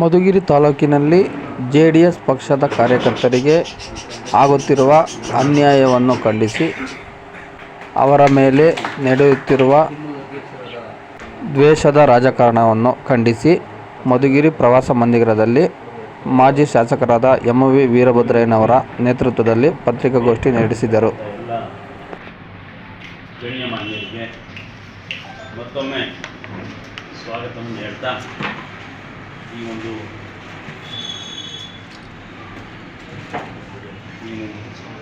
ಮಧುಗಿರಿ ತಾಲೂಕಿನಲ್ಲಿ J D S ಪಕ್ಷದ ಕಾರ್ಯಕರ್ತರಿಗೆ ಆಗುತ್ತಿರುವ ಅನ್ಯಾಯವನ್ನು ಖಂಡಿಸಿ ಅವರ ಮೇಲೆ ನಡೆಯುತ್ತಿರುವ ದ್ವೇಷದ ರಾಜಕಾರಣವನ್ನು ಖಂಡಿಸಿ ಮಧುಗಿರಿ ಪ್ರವಾಸ ಮಂದಿರದಲ್ಲಿ ಮಾಜಿ ಶಾಸಕರಾದ ಎಂ ವಿ ವೀರಭದ್ರಯ್ಯನವರ ನೇತೃತ್ವದಲ್ಲಿ ಪತ್ರಿಕಾಗೋಷ್ಠಿ ನಡೆಸಿದರು. ಮತ್ತೊಮ್ಮೆ ಹೇಳ್ತಾ ಈ ಒಂದು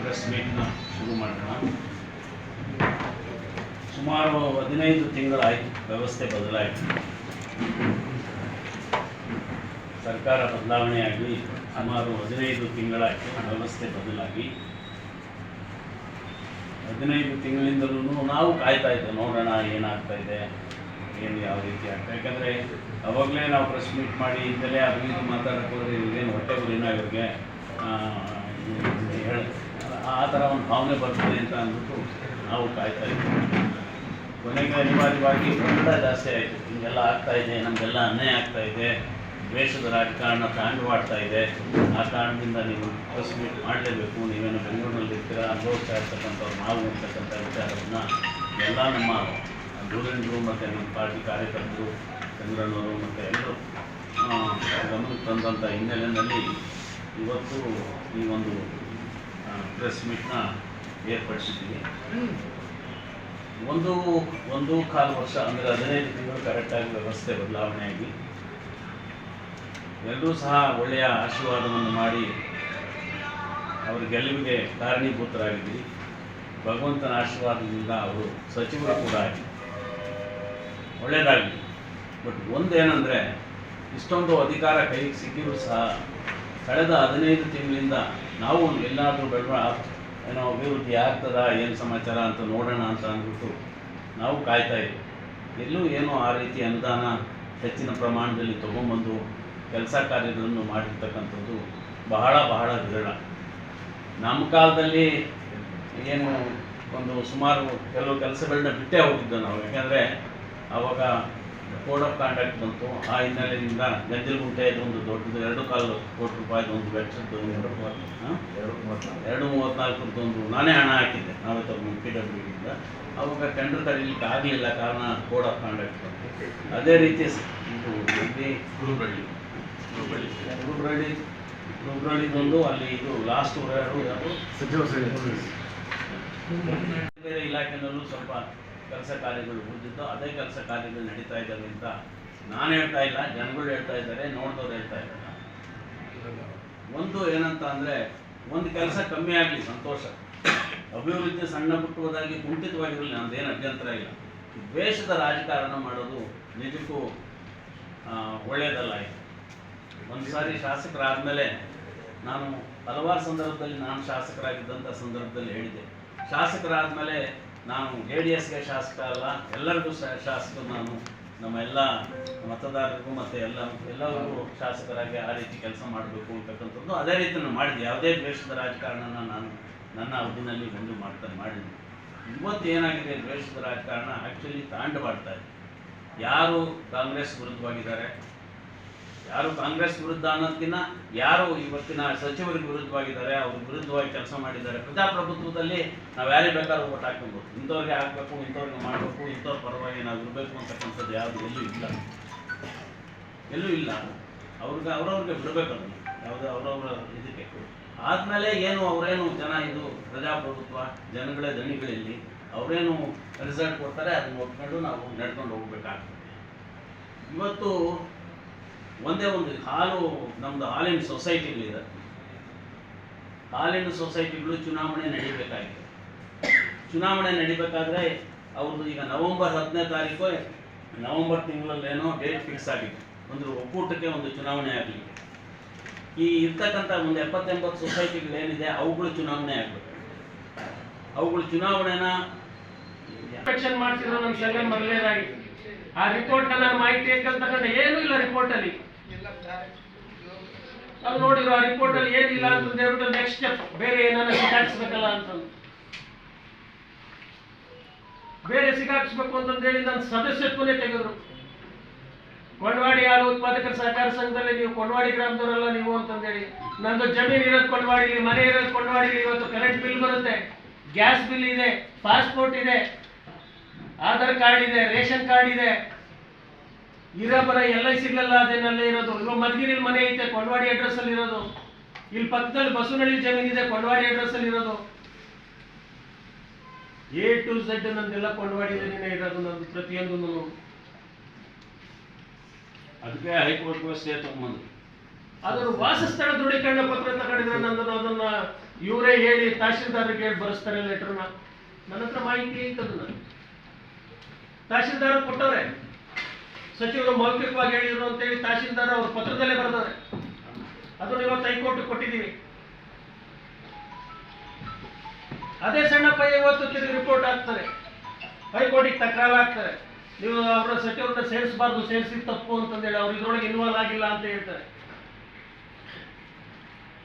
ಪ್ರೆಸ್ ಮೀಟ್ನ ಶುರು ಮಾಡೋಣ. ಸುಮಾರು ಹದಿನೈದು ತಿಂಗಳಾಯಿತು ವ್ಯವಸ್ಥೆ ಬದಲಾಯಿತು. ಸರ್ಕಾರ ಬದಲಾವಣೆಯಾಗಿ ಸುಮಾರು ಹದಿನೈದು ತಿಂಗಳಾಯಿತು ವ್ಯವಸ್ಥೆ ಬದಲಾಗಿ. ಹದಿನೈದು ತಿಂಗಳಿಂದಲೂ ನಾವು ಕಾಯ್ತಾ ಇದ್ದೇವೆ ನೋಡೋಣ ಏನಾಗ್ತಾ ಇದೆ. ಏನು ಯಾವ ರೀತಿ ಆಗ್ತದೆ ಯಾಕಂದರೆ ಅವಾಗಲೇ ನಾವು ಪ್ರೆಸ್ ಮೀಟ್ ಮಾಡಿ ಇಂದಲೇ ಇದು ಮಾತಾಡಕ್ಕೆ ಹೋದರೆ ಇವ್ರಿಗೇನು ಹೊಟ್ಟೆ ಗುರಿನ ಇವ್ರಿಗೆ ಆ ಥರ ಒಂದು ಭಾವನೆ ಬರ್ತದೆ ಅಂತ ಅಂದ್ಬಿಟ್ಟು ನಾವು ಕಾಯ್ತಾ ಇದ್ದೀವಿ. ಕೊನೆಗೆ ಅನಿವಾರ್ಯವಾಗಿ ಕನ್ನಡ ಜಾಸ್ತಿ ಆಯಿತು. ಹಿಂಗೆಲ್ಲ ಆಗ್ತಾ ಇದೆ, ನಮಗೆಲ್ಲ ಅನ್ಯಾಯ ಆಗ್ತಾ ಇದೆ. ದ್ವೇಷದ ರಾಜಕಾರಣ ತಾಂಡವಾಡ್ತಾ ಇದೆ. ಆ ಕಾರಣದಿಂದ ನೀವು ಪ್ರೆಸ್ ಮೀಟ್ ಮಾಡಲೇಬೇಕು. ನೀವೇನು ಬೆಂಗಳೂರಿನಲ್ಲಿ ಇರ್ತೀರಾ ಅನುಭವಿಸ್ತಾ ಇರ್ತಕ್ಕಂಥವ್ರು, ನಾವು ಅಂತಕ್ಕಂಥ ವಿಚಾರವನ್ನು ಎಲ್ಲ ನಮ್ಮ ದೂರಣಿಗಳು ಮತ್ತು ನಮ್ಮ ಪಾರ್ಟಿ ಕಾರ್ಯಕರ್ತರು, ಚಂದ್ರನವರು ಮತ್ತು ಎಲ್ಲರೂ ಗಮನಕ್ಕೆ ತಂದಂಥ ಹಿನ್ನೆಲೆಯಲ್ಲಿ ಇವತ್ತು ಈ ಒಂದು ಪ್ರೆಸ್ ಮೀಟ್ನ ಏರ್ಪಡಿಸಿದ್ದೀವಿ. ಒಂದು ಒಂದು ಕಾಲು ವರ್ಷ, ಅಂದರೆ ಹದಿನೈದು ತಿಂಗಳು ಕರೆಕ್ಟಾಗಿ ವ್ಯವಸ್ಥೆ ಬದಲಾವಣೆಯಾಗಿ ಎಲ್ಲರೂ ಸಹ ಒಳ್ಳೆಯ ಆಶೀರ್ವಾದವನ್ನು ಮಾಡಿ ಅವರ ಗೆಲುವಿಗೆ ಕಾರಣೀಭೂತರಾಗಿದ್ದೀವಿ ಭಗವಂತನ ಆಶೀರ್ವಾದದಿಂದ ಅವರು ಸಚಿವರು ಕೂಡ ಆಗಿ ಒಳ್ಳೆಯದಾಗಲಿ ಬಟ್ ಒಂದೇನೆಂದರೆ, ಇಷ್ಟೊಂದು ಅಧಿಕಾರ ಕೈಗೆ ಸಿಕ್ಕಿದ್ರು ಸಹ, ಕಳೆದ ಹದಿನೈದು ತಿಂಗಳಿಂದ ನಾವು ಎಲ್ಲಾದರೂ ಬೆಳವ ಏನೋ ಅಭಿವೃದ್ಧಿ ಆಗ್ತದ, ಏನು ಸಮಾಚಾರ ಅಂತ ನೋಡೋಣ ಅಂತ ಅಂದ್ಬಿಟ್ಟು ನಾವು ಕಾಯ್ತಾ ಇದ್ದೀವಿ ಎಲ್ಲೂ ಏನೋ ಆ ರೀತಿ ಅನುದಾನ ಹೆಚ್ಚಿನ ಪ್ರಮಾಣದಲ್ಲಿ ತೊಗೊಂಬಂದು ಕೆಲಸ ಕಾರ್ಯಗಳನ್ನು ಮಾಡಿರ್ತಕ್ಕಂಥದ್ದು ಬಹಳ ಬಹಳ ವಿರಳ. ನಮ್ಮ ಕಾಲದಲ್ಲಿ ಏನು ಒಂದು ಸುಮಾರು ಕೆಲವು ಕೆಲಸಗಳನ್ನ ಬಿಟ್ಟೇ ಹೋಗಿದ್ದು ನಾವು. ಯಾಕೆಂದರೆ ಆವಾಗ ಕೋಡ್ ಆಫ್ ಕಾಂಡಕ್ಟ್ ಬಂತು. ಆ ಹಿನ್ನೆಲೆಯಿಂದ ಗಂಜಲಗುಂಟೆ ಒಂದು ದೊಡ್ಡದು ಎರಡು ಕಾಲು ಕೋಟಿ ರೂಪಾಯಿದು ಒಂದು ವೆಚ್ಚದ್ದು? ಎರಡು ಮೂವತ್ತ್ನಾಲ್ಕರದ್ದು ಒಂದು ನಾನೇ ಹಣ ಹಾಕಿದ್ದೆ. ನಾವೇ ತಗೊಂಡು ಪಿ ಡಬ್ಲ್ಯೂ ಡಿಯಿಂದ ಅವಾಗ ಟೆಂಡರ್ ಕರೀಲಿಕ್ಕೆ ಆಗಲಿಲ್ಲ ಕಾರಣ ಕೋಡ್ ಆಫ್ ಕಾಂಡಕ್ಟ್ ಬಂತು. ಅದೇ ರೀತಿ ಇಲ್ಲಿ ಗುರುಬಳ್ಳಿ. ಗುರುಬಳ್ಳಿ. ಗುರುಬಳ್ಳಿ ಗುರುಬಳ್ಳಿದೊಂದು ಅಲ್ಲಿ ಇದು ಲಾಸ್ಟ್ ಯಾವುದು ಬೇರೆ ಇಲಾಖೆನಲ್ಲೂ ಸ್ವಲ್ಪ ಕೆಲಸ ಕಾರ್ಯಗಳು ಉಳಿದಿದ್ದು ಅದೇ ಕೆಲಸ ಕಾರ್ಯಗಳು ನಡೀತಾ ಇದ್ದಾವೆ ಅಂತ ನಾನು ಹೇಳ್ತಾ ಇಲ್ಲ, ಜನಗಳು ಹೇಳ್ತಾ ಇದ್ದಾರೆ, ನೋಡ್ದವ್ರು ಹೇಳ್ತಾ ಇದ್ದಾರೆ. ಒಂದು ಏನಂತ ಅಂದರೆ, ಒಂದು ಕೆಲಸ ಕಮ್ಮಿ ಆಗಲಿ, ಸಂತೋಷ. ಅಭಿವೃದ್ಧಿ ಸಣ್ಣ ಪುಟ್ಟುವುದಾಗಿ ಕುಂಠಿತವಾಗಿರಲಿ ನಮ್ದೇನು ಅಭ್ಯಂತರ ಇಲ್ಲ. ದ್ವೇಷದ ರಾಜಕಾರಣ ಮಾಡೋದು ನಿಜಕ್ಕೂ ಒಳ್ಳೆಯದಲ್ಲ ಇದು. ಒಂದು ಸಾರಿ ಶಾಸಕರಾದಮೇಲೆ ನಾನು ಹಲವಾರು ಸಂದರ್ಭದಲ್ಲಿ ನಾನು ಶಾಸಕರಾಗಿದ್ದಂಥ ಸಂದರ್ಭದಲ್ಲಿ ಹೇಳಿದ್ದೆ. ಶಾಸಕರಾದಮೇಲೆ ನಾನು ಜೆ ಡಿ ಎಸ್ಗೆ ಶಾಸಕ ಅಲ್ಲ, ಎಲ್ಲರಿಗೂ ಸಹ ಶಾಸಕ ನಾನು. ನಮ್ಮ ಎಲ್ಲ ಮತದಾರರಿಗೂ ಮತ್ತು ಎಲ್ಲ, ಎಲ್ಲರಿಗೂ ಶಾಸಕರಾಗಿ ಆ ರೀತಿ ಕೆಲಸ ಮಾಡಬೇಕು ಅಂತಕ್ಕಂಥದ್ದು. ಅದೇ ರೀತಿ ನಾನು ಮಾಡಿದ್ದೆ. ಯಾವುದೇ ದ್ವೇಷದ ರಾಜಕಾರಣನ ನಾನು ನನ್ನ ಅವಧಿನಲ್ಲಿ ಬಂದು ಮಾಡ್ತಾನೆ ಮಾಡಿದ್ದೆ ಇವತ್ತು ಏನಾಗಿದೆ? ದ್ವೇಷದ ರಾಜಕಾರಣ ಆ್ಯಕ್ಚುಲಿ ತಾಂಡವಾಡ್ತಾ ಇದೆ. ಯಾರು ಕಾಂಗ್ರೆಸ್ ವಿರುದ್ಧವಾಗಿದ್ದಾರೆ? ಯಾರು ಕಾಂಗ್ರೆಸ್ ವಿರುದ್ಧ ಅನ್ನೋದಕ್ಕಿಂತ ಯಾರು ಇವತ್ತಿನ ಸಚಿವರಿಗೆ ವಿರುದ್ಧವಾಗಿದ್ದಾರೆ, ಅವ್ರ ವಿರುದ್ಧವಾಗಿ ಕೆಲಸ ಮಾಡಿದ್ದಾರೆ, ಪ್ರಜಾಪ್ರಭುತ್ವದಲ್ಲಿ ನಾವು ಯಾರಿಗೆ ಬೇಕಾದ್ರೂ ಓಟ್ ಹಾಕಬೇಕು ಇಂಥವ್ರಿಗೆ ಹಾಕಬೇಕು, ಇಂಥವ್ರಿಗೆ ಮಾಡಬೇಕು, ಇಂಥವ್ರ ಪರವಾಗಿ ನಾವು ಇರಬೇಕು ಅಂತಕ್ಕಂಥದ್ದು ಯಾವುದು ಎಲ್ಲೂ ಇಲ್ಲ. ಎಲ್ಲೂ ಇಲ್ಲ. ಅವ್ರಿಗೆ, ಅವ್ರವ್ರಿಗೆ ಬಿಡಬೇಕು ಅದನ್ನು ಯಾವುದೇ ಅವ್ರವ್ರ ಇದಕ್ಕೆ. ಆದಮೇಲೆ ಏನು, ಅವರೇನು ಜನ ಇದು ಪ್ರಜಾಪ್ರಭುತ್ವ, ಜನಗಳೇ ದಣಿಗಳಲ್ಲಿ, ಅವರೇನು ರಿಸಲ್ಟ್ ಕೊಡ್ತಾರೆ, ಅದನ್ನ ಒಪ್ಕೊಂಡು ನಾವು ನಡ್ಕೊಂಡು ಹೋಗ್ಬೇಕಾಗ್ತದೆ. ಇವತ್ತು ಒಂದೇ ಒಂದು ಹಾಲು ನಮ್ಮದು ಹಾಲಿನ ಸೊಸೈಟಿಗಳಿದೆ. ಹಾಲಿನ ಸೊಸೈಟಿಗಳು ಚುನಾವಣೆ ನಡೀಬೇಕಾಗಿದೆ ಚುನಾವಣೆ ನಡಿಬೇಕಾದ್ರೆ ಅವ್ರದ್ದು ಈಗ ನವೆಂಬರ್ ಹತ್ತನೇ ತಾರೀಕು, ನವೆಂಬರ್ ತಿಂಗಳಲ್ಲೇನೋ ಡೇಟ್ ಫಿಕ್ಸ್ ಆಗಿದೆ. ಒಂದು ಒಕ್ಕೂಟಕ್ಕೆ ಒಂದು ಚುನಾವಣೆ ಆಗಲಿ ಈ ಇರ್ತಕ್ಕಂಥ ಒಂದು ಎಪ್ಪತ್ತೆಂಬತ್ತು ಸೊಸೈಟಿಗಳು ಏನಿದೆ ಅವುಗಳು ಚುನಾವಣೆ ಆಗಬೇಕು. ಅವುಗಳ ಚುನಾವಣೆನ ಇನ್ಸ್ಪೆಕ್ಷನ್ ಮಾಡ್ತಿರೋ ನಮ್ಮ ಸಂಘ ಮೊದಲನೇದಾಗಿ ಆ ರಿಪೋರ್ಟ್ ನಾನು ಮಾಹಿತಿ ಏನು ಏನೂ ಇಲ್ಲ ರಿಪೋರ್ಟ್ ಅಲ್ಲಿ. ನಾವು ನೋಡಿರೋ ಆ ರಿಪೋರ್ಟ್ ಅಲ್ಲಿ ಏನಿಲ್ಲ ಅಂತ ಹೇಳ್ಬಿಟ್ಟು ನೆಕ್ಸ್ಟ್ ಸ್ಟೆಪ್ ಬೇರೆ ಏನಾರ ಸಿಗಾಕ್ಸ್ಬೇಕಲ್ಲ ಅಂತಂದು ಬೇರೆ ಸಿಗಾಕ್ಸ್ಬೇಕು ಅಂತಂದೇಳಿ ನನ್ನ ಸದಸ್ಯತ್ವನೇ ತೆಗೆದ್ರು. ಕೊಂಡವಾಡಿ ಹಾಲು ಉತ್ಪಾದಕರ ಸಹಕಾರ ಸಂಘದಲ್ಲಿ ನೀವು ಕೊಂಡವಾಡಿ ಗ್ರಾಮದವರಲ್ಲ ನೀವು ಅಂತಂದೇಳಿ ನಂದು ಜಮೀನು ಇರೋದು ಕೊಂಡವಾಡಿಲಿ, ಮನೆ ಇರೋದು ಕೊಂಡವಾಡಿಲಿ, ಇವತ್ತು ಕರೆಂಟ್ ಬಿಲ್ ಬರುತ್ತೆ. ಗ್ಯಾಸ್ ಬಿಲ್ ಇದೆ ಪಾಸ್ಪೋರ್ಟ್ ಇದೆ, ಆಧಾರ್ ಕಾರ್ಡ್ ಇದೆ, ರೇಷನ್ ಕಾರ್ಡ್ ಇದೆ. ಇರೋ ಎಲ್ಲ ಸಿಗ್ಲಲ್ಲ ಅದೇನಲ್ಲೇ ಇರೋದು? ಇವಾಗ ಮದ್ಗಿರಿಲಿ ಮನೆ ಐತೆ ಕೊಂಡವಾಡಿ ಅಡ್ರೆಸ್ ಅಲ್ಲಿ ಇರೋದು. ಇಲ್ಲಿ ಪಕ್ಕದಲ್ಲಿ ಬಸವನಹಳ್ಳಿ ಜಮೀನ್ ಇದೆ ಕೊಂಡವಾಡಿ ಅಡ್ರೆಸ್ ಅಲ್ಲಿ ಇರೋದು. ಎ ಟು ಝೆಡ್ ನಂದೆಲ್ಲ ಕೊಂಡವಾಡಿದನೇ ಇರೋದು ನಂದು ಪ್ರತಿಯೊಂದು ಅದಕ್ಕೆ ಹೈಕೋರ್ಟ್ ಸ್ಟೇ ತಗೊಂಬಂದು ಅದನ್ನು ವಾಸಸ್ಥಳ ದೃಢೀಕರಣ ಪತ್ರ ತಗೊಂಡಿದ್ರೆ ನಂದನ್ನು ಅದನ್ನ ಇವರೇ ಹೇಳಿ ತಹಶೀಲ್ದಾರ್ಗೆ ಹೇಳಿ ಬರೆಸ್ತಾರೆ ಲೆಟರ್ನ ನನ್ನ ಹತ್ರ ಮಾಹಿತಿ ಐತದ ತಹಶೀಲ್ದಾರ್ ಕೊಟ್ಟವ್ರೆ. ಸಚಿವರು ಮೌಖಿಕವಾಗಿ ಹೇಳಿದ್ರು ಅಂತೇಳಿ ತಹಶೀಲ್ದಾರ್ ಅವ್ರ ಪತ್ರದಲ್ಲೇ ಬರೆದವ್ರೆ. ಅದನ್ನು ಇವತ್ತು ಹೈಕೋರ್ಟ್ ಕೊಟ್ಟಿದ್ದೀವಿ ಅದೇ ಸಣ್ಣ ಪಯ್ಯ ಇವತ್ತು ತಿರುಗಿ ರಿಪೋರ್ಟ್ ಆಗ್ತಾರೆ ಹೈಕೋರ್ಟಿಗೆ ತಕರಾರು ಆಗ್ತಾರೆ ನೀವು ಅವರ ಸಚಿವರನ್ನ ಸೇರಿಸಬಾರ್ದು, ಸೇರಿಸಿದ ತಪ್ಪು ಅಂತಂದೇಳಿ ಅವ್ರು ಇದ್ರೊಳಗೆ ಇನ್ವಾಲ್ವ್ ಆಗಿಲ್ಲ ಅಂತ ಹೇಳ್ತಾರೆ.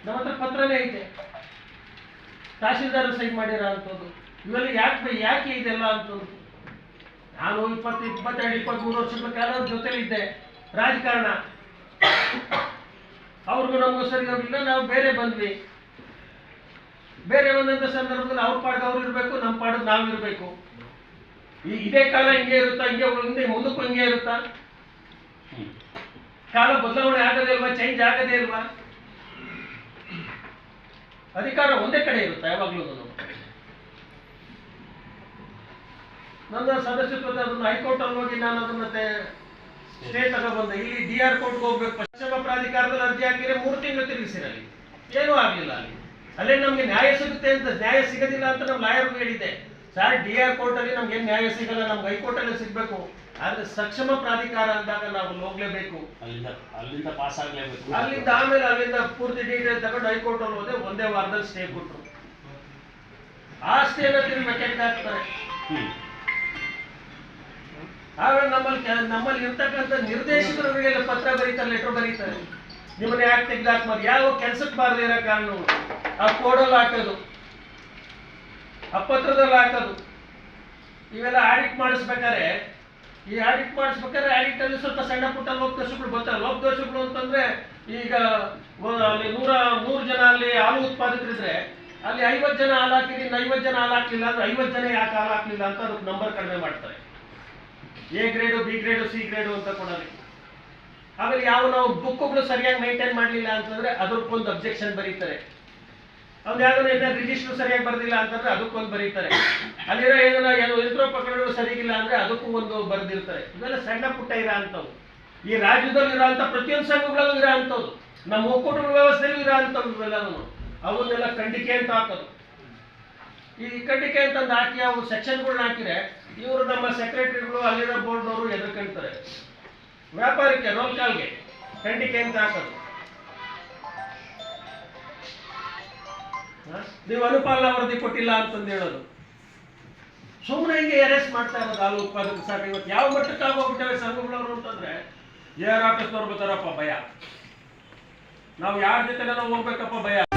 ನಮ್ಮ ಹತ್ರ ಪತ್ರನೇ ಐತೆ. ತಹಶೀಲ್ದಾರ್ ಸೈನ್ ಮಾಡಿರ ಅಂತದ್ದು ಇವೆಲ್ಲ ಯಾಕೆ ಯಾಕೆ ಇದೆಲ್ಲ ಅಂತಂದು ನಾನು ಇಪ್ಪತ್ತು ಇಪ್ಪತ್ತೆರಡು, ಇಪ್ಪತ್ತ್ಮೂರು ವರ್ಷಗಳ ಕಾಲ ಜೊತೆಲಿದ್ದೆ ರಾಜಕಾರಣ. ಅವ್ರಿಗೂ ನಮಗೂ ಸರಿ ಇರೋದಿಲ್ಲ ನಾವು ಬೇರೆ ಬಂದ್ವಿ. ಬೇರೆ ಬಂದಂತ ಸಂದರ್ಭದಲ್ಲಿ ಅವ್ರ ಪಾಡ್ಗೆ ಅವ್ರು ಇರಬೇಕು, ನಮ್ಮ ಪಾಡಿಗೆ ನಾವು ಇರಬೇಕು. ಈ ಇದೇ ಕಾಲ ಹಿಂಗೆ ಇರುತ್ತಾ, ಹಿಂಗೆ ಹಿಂದೆ ಮುಂದಕ್ಕೂ ಹಿಂಗೆ ಇರುತ್ತಾ? ಕಾಲ ಬದಲಾವಣೆ ಆಗದೇ ಇಲ್ವಾ ಚೇಂಜ್ ಆಗದೇ ಇಲ್ವಾ? ಅಧಿಕಾರ ಒಂದೇ ಕಡೆ ಇರುತ್ತಾ, ಯಾವಾಗಲೂ ನನ್ನ ಸದಸ್ಯತ್ವದ ಅದನ್ನ ಹೈಕೋರ್ಟ್ ಅಲ್ಲಿ ಹೋಗಿ ನಾನು ಅದನ್ನ ಸ್ಟೇ ತಗೊಬಂದೆ. ಇಲ್ಲಿ ಡಿ ಆರ್ ಕೋರ್ಟ್ಗೆ ಹೋಗ್ಬೇಕು. ಪಶ್ಚಿಮ ಪ್ರಾಧಿಕಾರದಲ್ಲಿ ಅರ್ಜಿ ಹಾಕಿದ್ರೆ ಮೂರು ತಿಂಗಳು ತಿರುಗಿಸಿರಲಿ ಏನೂ ಆಗಲಿಲ್ಲ ಅಲ್ಲಿ. ಅಲ್ಲೇ ನಮ್ಗೆ ನ್ಯಾಯ ಸಿಗುತ್ತೆ ಅಂತ ನ್ಯಾಯ ಸಿಗದಿಲ್ಲ ಅಂತ ನಮ್ಮ ಲಾಯರ್ ಹೇಳಿದ್ದೆ. ಸರ್ ಡಿ ಆರ್ ಕೋರ್ಟ್ ಅಲ್ಲಿ ನಮ್ಗೆ ಏನ್ ನ್ಯಾಯ ಸಿಗಲ್ಲ ನಮ್ಗೆ ಹೈಕೋರ್ಟ್ ಅಲ್ಲೇ ಸಿಗ್ಬೇಕು. ಆದ್ರೆ ಸಕ್ಷಮ ಪ್ರಾಧಿಕಾರ ಅಂದಾಗ ನಾವು ಹೋಗ್ಲೇಬೇಕು. ಅಲ್ಲಿಂದ ಅಲ್ಲಿಂದ ಪಾಸ್ ಆಗ್ಲೇಬೇಕು. ಅಲ್ಲಿಂದ ಆಮೇಲೆ ಅಲ್ಲಿಂದ ಪೂರ್ತಿ ಡೀಟೇಲ್ ತಗೊಂಡು ಹೈಕೋರ್ಟ್ ಅಲ್ಲಿ ಹೋದೆ. ಒಂದೇ ವಾರದಲ್ಲಿ ಸ್ಟೇ ಕೊಟ್ಟರು. ಆ ಸ್ಟೇನ ತಿರುಗಿ ವೆಕೆಟ್ ಹಾಕ್ತಾರೆ. ಆಮೇಲೆ ನಮ್ಮಲ್ಲಿ ನಮ್ಮಲ್ಲಿ ಇರ್ತಕ್ಕಂಥ ನಿರ್ದೇಶಕರುಗಳಿಗೆ ಪತ್ರ ಬರೀತಾರೆ ಲೆಟರ್ ಬರೀತಾರೆ. ನಿಮ್ಮನ್ನ ಯಾಕೆ ತೆಗ್ದಾಕ್ಬಾರ್ದು? ಯಾವ ಕೆಲ್ಸಕ್ಕೆ ಬಾರದೇ ಇರೋ ಕಾರಣ? ಆ ಕೋಡಲ್ಲಿ ಹಾಕೋದು. ಆ ಪತ್ರದಲ್ಲಿ ಹಾಕೋದು. ಇವೆಲ್ಲ ಆಡಿಟ್ ಮಾಡಿಸ್ಬೇಕಾದ್ರೆ, ಈ ಆಡಿಟ್ ಮಾಡಿಸ್ಬೇಕಾದ್ರೆ ಆಡಿಟ್ ಅಲ್ಲಿ ಸ್ವಲ್ಪ ಸಣ್ಣ ಪುಟ್ಟ ಲೋಪದೋಷಗಳು ಬರ್ತಾರೆ ಲೋಪದೋಷಗಳು ಅಂತಂದ್ರೆ ಈಗ ಅಲ್ಲಿ ನೂರ ನೂರು ಜನ ಅಲ್ಲಿ ಹಾಲು ಉತ್ಪಾದಕರಿದ್ರೆ, ಅಲ್ಲಿ ಐವತ್ತು ಜನ ಹಾಲು ಹಾಕಿದ್ರೆ ಇನ್ನು ಐವತ್ತು ಜನ ಹಾಲು ಹಾಕಲಿಲ್ಲ ಅಂದ್ರೆ ಐವತ್ತು ಜನ ಯಾಕೆ ಹಾಲು ಹಾಕಲಿಲ್ಲ ಅಂತ ಅದಕ್ಕೆ ನಂಬರ್ ಕಡಿಮೆ ಮಾಡ್ತಾರೆ. A grade B grade C grade ಅಂತ ಕೊಡೋದು. ಆಮೇಲೆ ಯಾವ ನಾವು ಬುಕ್ಗಳು ಸರಿಯಾಗಿ ಮೈಂಟೈನ್ ಮಾಡಲಿಲ್ಲ ಅಂತಂದ್ರೆ ಅದಕ್ಕೊಂದು ಅಬ್ಜೆಕ್ಷನ್ ಬರೀತಾರೆ. ಅವ್ರು ಯಾವ್ದಾರು ಏನಾದ್ರು ರಿಜಿಸ್ಟರ್ ಸರಿಯಾಗಿ ಬರ್ದಿಲ್ಲ ಅಂತಂದ್ರೆ ಅದಕ್ಕೊಂದು ಬರೀತಾರೆ. ಅಲ್ಲಿರೋ ಏನೋ ಯಂತ್ರೋಪಕರಣಗಳು ಸರಿಗಿಲ್ಲ ಅಂದ್ರೆ ಅದಕ್ಕೂ ಒಂದು ಬರ್ದಿರ್ತಾರೆ. ಇವೆಲ್ಲ ಸಣ್ಣ ಪುಟ್ಟ ಇರೋ ಅಂಥವು ಈ ರಾಜ್ಯದಲ್ಲಿ ಇರೋ ಅಂಥ ಪ್ರತಿಯೊಂದು ಸಂಘಗಳಲ್ಲೂ ಇರೋ ನಮ್ಮ ಒಕ್ಕೂಟಗಳ ವ್ಯವಸ್ಥೆಯಲ್ಲಿ ಇರೋ ಅಂಥವು ಅವನ್ನೆಲ್ಲ ಖಂಡಿಕೆ ಅಂತ ಹಾಕೋದು. ಈ ಖಂಡಿಕೆ ಅಂತಂದು ಹಾಕಿ ಅವ್ರು ಸೆಕ್ಷನ್ಗಳನ್ನ ಹಾಕಿದ್ರೆ ಇವರು ನಮ್ಮ ಸೆಕ್ರೆಟರಿಗಳು ಅಲ್ಲಿರೋ ಬೋರ್ಡ್ನವರು ಎದುರ್ಕೊಂತಾರೆ. ವ್ಯಾಪಾರಕ್ಕೆ ರೋಲ್ ಕಾಲ್ಗೆ ಖಂಡಿಕೆ ಅಂತ ಹಾಕೋದು? ನೀವು ಅನುಪಾಲ ವರದಿ ಕೊಟ್ಟಿಲ್ಲ ಅಂತಂದು ಹೇಳೋದು. ಸುಮ್ಮನೆ ಹಿಂಗೆ ಅರೆಸ್ಟ್ ಮಾಡ್ತಾ ಇರೋದು ಹಾಲು ಉತ್ಪಾದಕ ಸಾಕು. ಇವತ್ತು ಯಾವ ಮಟ್ಟಕ್ಕೆ ಆಗೋಗ್ಬಿಟ್ಟವೆ ಸಂಘಗಳವರು ಅಂತಂದ್ರೆ ಏರ್ ಆಫೀಸ್ನವ್ರು ಭಯ. ನಾವು ಯಾರ ಜೊತೆ ನಾವು ಹೋಗ್ಬೇಕಪ್ಪ ಭಯ.